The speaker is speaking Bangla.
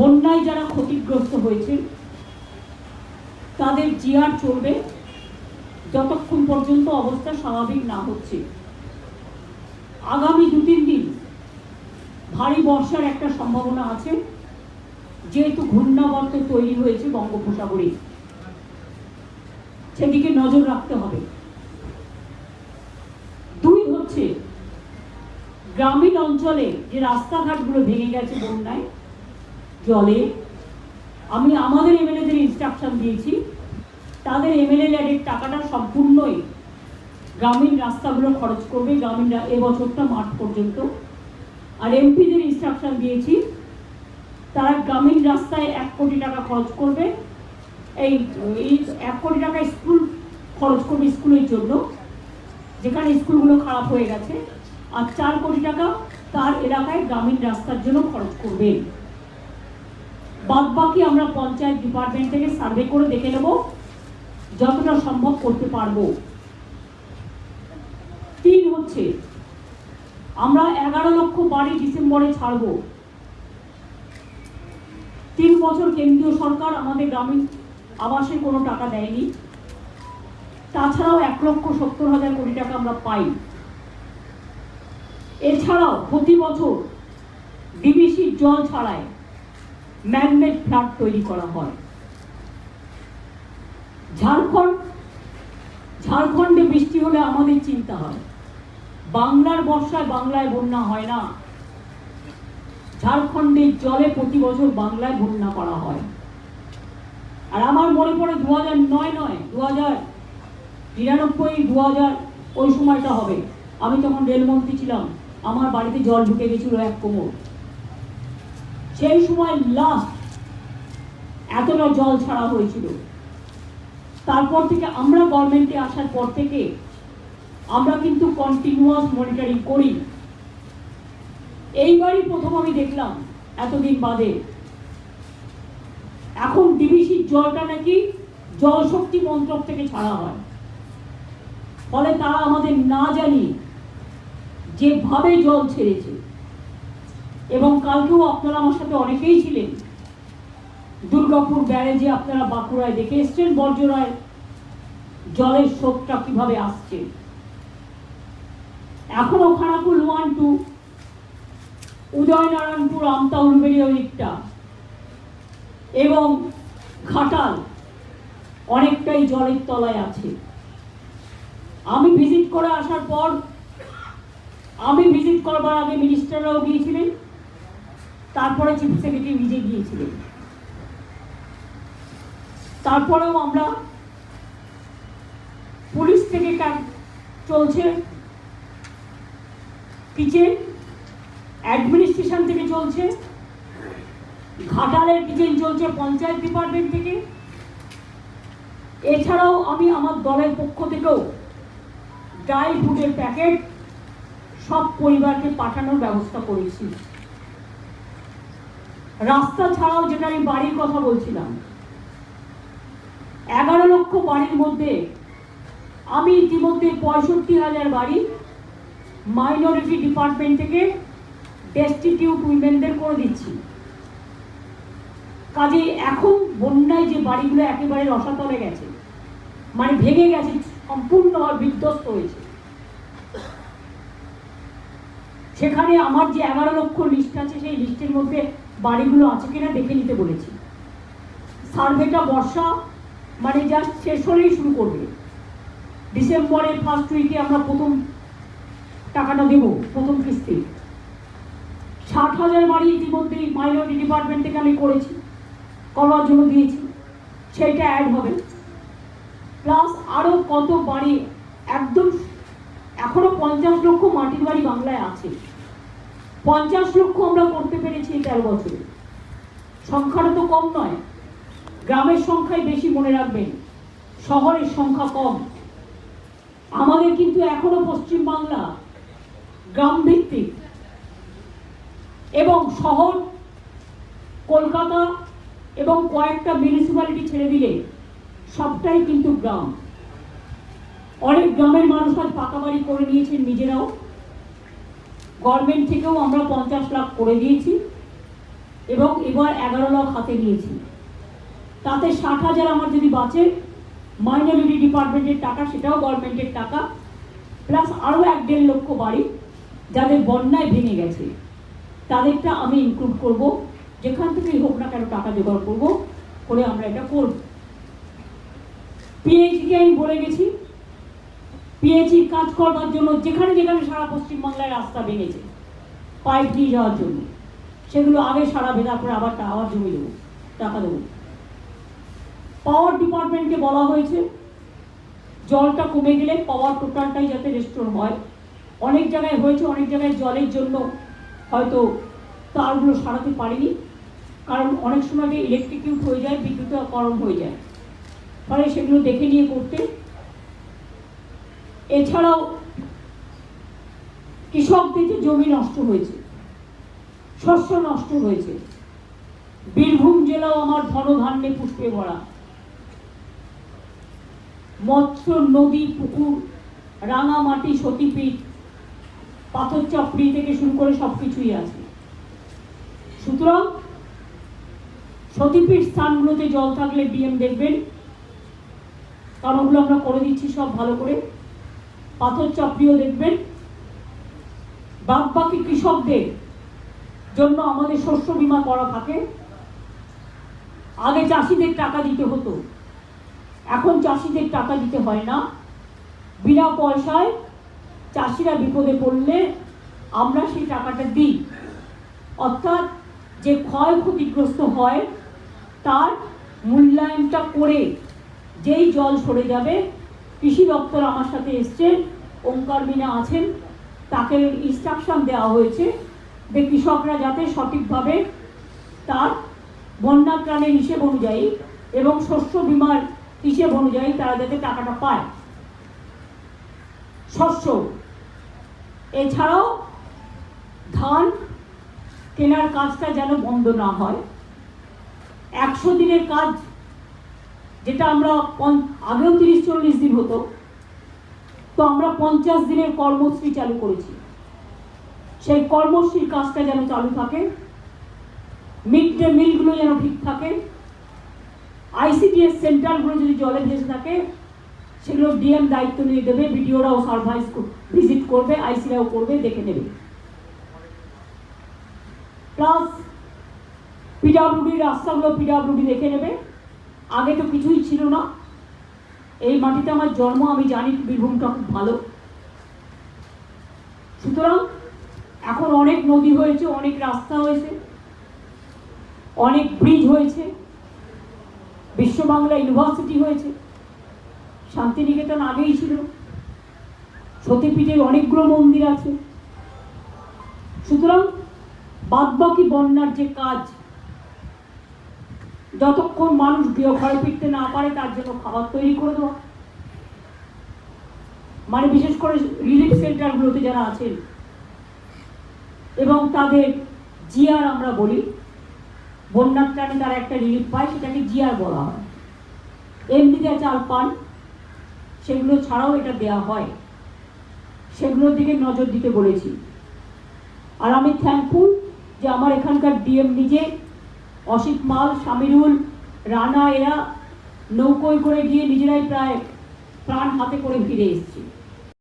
বন্যায় যারা ক্ষতিগ্রস্ত হয়েছে তাদের জিয়ার চলবে যতক্ষণ পর্যন্ত অবস্থা স্বাভাবিক না হচ্ছে। আগামী দু তিন দিন ভারী বর্ষার একটা সম্ভাবনা আছে, যেহেতু ঘূর্ণাবর্ত তৈরি হয়েছে বঙ্গোপসাগরে। সেদিকে নজর রাখতে হবে। দুই হচ্ছে, গ্রামীণ অঞ্চলে যে রাস্তাঘাটগুলো ভেঙে গেছে বন্যায় জলে। আমি আমাদের এমএলএদের ইনস্ট্রাকশন দিয়েছি। তাদের এমএলএ ল্যাডের টাকাটা সম্পূর্ণই গ্রামীণ রাস্তাগুলো খরচ করবে গ্রামীণ এবছরটা মার্চ পর্যন্ত। আর এমপিদের ইনস্ট্রাকশন দিয়েছি, তারা গ্রামীণ রাস্তায় এক কোটি টাকা খরচ করবে। এই এক কোটি টাকা স্কুল খরচ করবে স্কুলের জন্য, যেখানে স্কুলগুলো খারাপ হয়ে গেছে। আর চার কোটি টাকা তার এলাকায় গ্রামীণ রাস্তার জন্য খরচ করবেন বাদ বাকি আমরা পঞ্চায়েত ডিপার্টমেন্ট থেকে সার্ভে করে দেখে নেব যতটা সম্ভব করতে পারব। তিন হচ্ছে, আমরা এগারো লক্ষ বাড়ি ডিসেম্বরে ছাড়ব। তিন বছর কেন্দ্রীয় সরকার আমাদের গ্রামীণ আবাসে কোনো টাকা দেয়নি। তাছাড়াও এক লক্ষ সত্তর হাজার কোটি টাকা আমরা পাই। এছাড়াও প্রতি বছর ডিবিসির জল ছাড়ায় ম্যানমেড ফ্ল্যাট তৈরি করা হয়। ঝাড়খণ্ড, ঝাড়খণ্ডে বৃষ্টি হলে আমাদের চিন্তা হয়। বাংলার বর্ষায় বাংলায় বন্যা হয় না। ঝাড়খণ্ডের জলে প্রতি বছর বাংলায় বন্যা করা হয়। আর আমার মনে পড়ে দু হাজার নয় নয় দু হাজার নিরানব্বই দু হাজার ওই সময়টা হবে। আমি তখন রেলমন্ত্রী ছিলাম। আমার বাড়িতে জল ঢুকে গেছিল এক কোমর। সেই সময় লাস্ট এতটা জল ছাড়া হয়েছিল, তারপর থেকে আমরা গভর্নমেন্টে আসার পর থেকে আমরা কিন্তু কন্টিনিউয়াস মনিটরিং করি। এইবারই প্রথম আমি দেখলাম এতদিন বাদে। এখন ডিবিসির জলটা নাকি জল শক্তি মন্ত্রক থেকে ছাড়া হয়। ফলে তারা আমাদের না জানি যেভাবে জল ছেড়েছে এবং কালকেও আপনারা আমার সাথে অনেকেই ছিলেন। দুর্গাপুর ব্যারেজে আপনারা বাঁকুড়ায় দেখে এসছেন, বর্জরায় জলের স্রোতটা কীভাবে আসছে। এখনও খানাকুল ওয়ান টু উদয়নারায়ণপুর আমতা উলবেড়ি দিকটা, এবং খাটাল অনেকটাই জলের তলায় আছে। আমি ভিজিট করে আসার পর, আমি ভিজিট করবার আগে মিনিস্টাররাও গিয়েছিলেন। তারপরে চিফ সেক্রেটারি নিজে গিয়েছিলেন। তারপরেও আমরা পুলিশ থেকে ক্যাম্প চলছে। কিচেন অ্যাডমিনিস্ট্রেশন থেকে চলছে। ঘাটালের কিচেন চলছে পঞ্চায়েত ডিপার্টমেন্ট থেকে। এছাড়াও আমি আমার দলের পক্ষ থেকেও ড্রাই ফুডের প্যাকেট সব পরিবারকে পাঠানোর ব্যবস্থা করেছি। রাস্তা ছাড়াও যেটা আমি বাড়ির কথা বলছিলাম, এগারো লক্ষ বাড়ির মধ্যে আমি ইতিমধ্যে পঁয়ষট্টি হাজার বাড়ি মাইনরিটি ডিপার্টমেন্ট থেকে ডেস্টিটিউট উইমেনদের করে দিচ্ছি। কাজে এখন বন্যায় যে বাড়িগুলো একেবারে রসাতলে গেছে মানে ভেঙে গেছে, সম্পূর্ণ বিধ্বস্ত হয়েছে। সেখানে আমার যে এগারো লক্ষ লিস্ট আছে, সেই লিস্টের মধ্যে বাড়িগুলো আছে কিনা দেখে নিতে বলেছি। সার্ভেটা বর্ষা মানে জাস্ট শেষ হলেই শুরু করবে। ডিসেম্বরের ফার্স্ট উইকে আমরা প্রথম টাকাটা দেব, প্রথম কিস্তি। ষাট হাজার বাড়ি ইতিমধ্যেই মাইনরিটি ডিপার্টমেন্ট থেকে আমি করেছি করবার জন্য দিয়েছি, সেইটা অ্যাড হবে। প্লাস আরও কত বাড়ি, একদম এখনও পঞ্চাশ লক্ষ মাটির বাড়ি বাংলায় আছে। পঞ্চাশ লক্ষ আমরা করতে পেরেছি তেরো বছরে। সংখ্যাটা তো কম নয়। গ্রামের সংখ্যাই বেশি মনে রাখবেন। শহরের সংখ্যা কম। আমাদের কিন্তু এখনও পশ্চিম বাংলা গ্রাম ভিত্তিক এবং শহর, কলকাতা এবং কয়েকটা মিউনিসিপ্যালিটি ছেড়ে দিলে সবটাই কিন্তু গ্রাম। অনেক গ্রামের মানুষ আজ পাকা বাড়ি করে নিয়েছেন নিজেরাও। গভর্নমেন্ট থেকেও আমরা পঞ্চাশ লাখ করে দিয়েছি এবং এবার এগারো লাখ হাতে নিয়েছি। তাতে ষাট হাজার আমার যদি বাঁচে মাইনরিটি ডিপার্টমেন্টের টাকা, সেটাও গভর্নমেন্টের টাকা প্লাস আরও এক দেড় লক্ষ বাড়ি যাদের বন্যায় ভেঙে গেছে, তাদেরটা আমি ইনক্লুড করব। যেখান থেকেই হোক না কেন টাকা জোগাড় করব, করে আমরা এটা করব। পিএইচকে আমি বলে গেছি পিএইচির কাজ করবার জন্য যেখানে যেখানে সারা পশ্চিমবাংলায় রাস্তা ভেঙেছে, পাইপ দিয়ে যাওয়ার জন্য। সেগুলো আগে সারা সারাবে তারপরে আবার আবার জমি দেবো, টাকা দেবো। পাওয়ার ডিপার্টমেন্টকে বলা হয়েছে, জলটা কমে গেলে পাওয়ার টোটালটাই যাতে রেস্টোর হয়। অনেক জায়গায় হয়েছে, অনেক জায়গায় জলের জন্য হয়তো তারগুলো সারাতে পারিনি। কারণ অনেক সময় ইলেকট্রিকিউট হয়ে যায় বিদ্যুৎকরণ হয়ে যায়। ফলে সেগুলো দেখে নিয়ে করতে এছাড়াও কৃষকদের যে জমি নষ্ট হয়েছে, শস্য নষ্ট হয়েছে, বীরভূম জেলাও আমার ধন ধনধান্যে পুষ্পে ভরা। মৎস্য, নদী, পুকুর রাঙামাটি সতীপীঠ, পাথর চাপড়ি থেকে শুরু করে সব কিছুই আছে। সুতরাং সতীপীঠ স্থানগুলোতে জল থাকলে ডিএম দেখবেন। কারণ ওগুলো আমরা করে দিচ্ছি সব ভালো করে। পাথর চাপড়িও দেখবেন। বাদ বাকি কৃষকদের জন্য আমাদের শস্য বীমা করা থাকে। আগে চাষিদের টাকা দিতে হতো। এখন চাষিদের টাকা দিতে হয় না। বিনা পয়সায় চাষিরা বিপদে পড়লে আমরা সেই টাকাটা দিই। অর্থাৎ যে ক্ষয় ক্ষতিগ্রস্ত হয়, তার মূল্যায়নটা করে যেই জল সরে যাবে কৃষি দপ্তর আমার সাথে এসছে ওঙ্কার মিনা আছেন, তাকে ইনস্ট্রাকশন দেওয়া হয়েছে যে কৃষকরা যাতে সঠিকভাবে তার বন্যা ত্রাণের হিসেব অনুযায়ী এবং শস্য বীমার হিসেব অনুযায়ী তারা যাতে টাকাটা পায়। শস্য, এছাড়াও ধান, কেনার কাজটা যেন বন্ধ না হয়। একশো দিনের কাজ যেটা আমরা আগেও তিরিশ চল্লিশ দিন হতো, তো আমরা পঞ্চাশ দিনের কর্মশ্রী চালু করেছি। সেই কর্মশ্রীর কাজটা যেন চালু থাকে, মিড ডে মিলগুলো যেন ঠিক থাকে, আইসিডিএস সেন্টারগুলো যদি জলে ভেসে থাকে, সেগুলো ডিএম দায়িত্ব নিয়ে দেবে, বিডিওরাও সার্ভাইস ভিজিট করবে, আইসিরাও করবে, দেখে নেবে। প্লাস পিডাব্লিউডি রাস্তাগুলো পিডাব্লিউডি দেখে নেবে। আগে তো কিছুই ছিল না। এই মাটিতে আমার জন্ম, আমি জানি বীরভূমটা খুব ভালো। সুতরাং এখন অনেক নদী হয়েছে, অনেক রাস্তা হয়েছে, অনেক ব্রিজ হয়েছে, বিশ্ববাংলা ইউনিভার্সিটি হয়েছে, শান্তিনিকেতন আগেই ছিল, সতীপীঠের অনেকগুলো মন্দির আছে। সুতরাং বাদবাকি বন্যার যে কাজ যতক্ষণ মানুষ ঘরে ফিরতে না পারে, তার জন্য খাবার তৈরি করে দেওয়া। মানে বিশেষ করে রিলিফ সেন্টারগুলোতে যারা আছেন, এবং তাদের জিয়ার আমরা বলি, বন্যার টানে তারা একটা রিলিফ পায়, সেটাকে জিয়ার বলা হয়। এমনি যা চাল পান, সেগুলো ছাড়াও এটা দেয়া হয়। সেগুলোর দিকে নজর দিতে বলেছি। আর আমি থ্যাঙ্কফুল যে আমার এখানকার ডিএম নিজে অসিত মাল, সামিরুল, রানা, এরা নৌকোয় করে গিয়ে নিজেরাই প্রায় প্রাণ হাতে করে ফিরে এসেছে।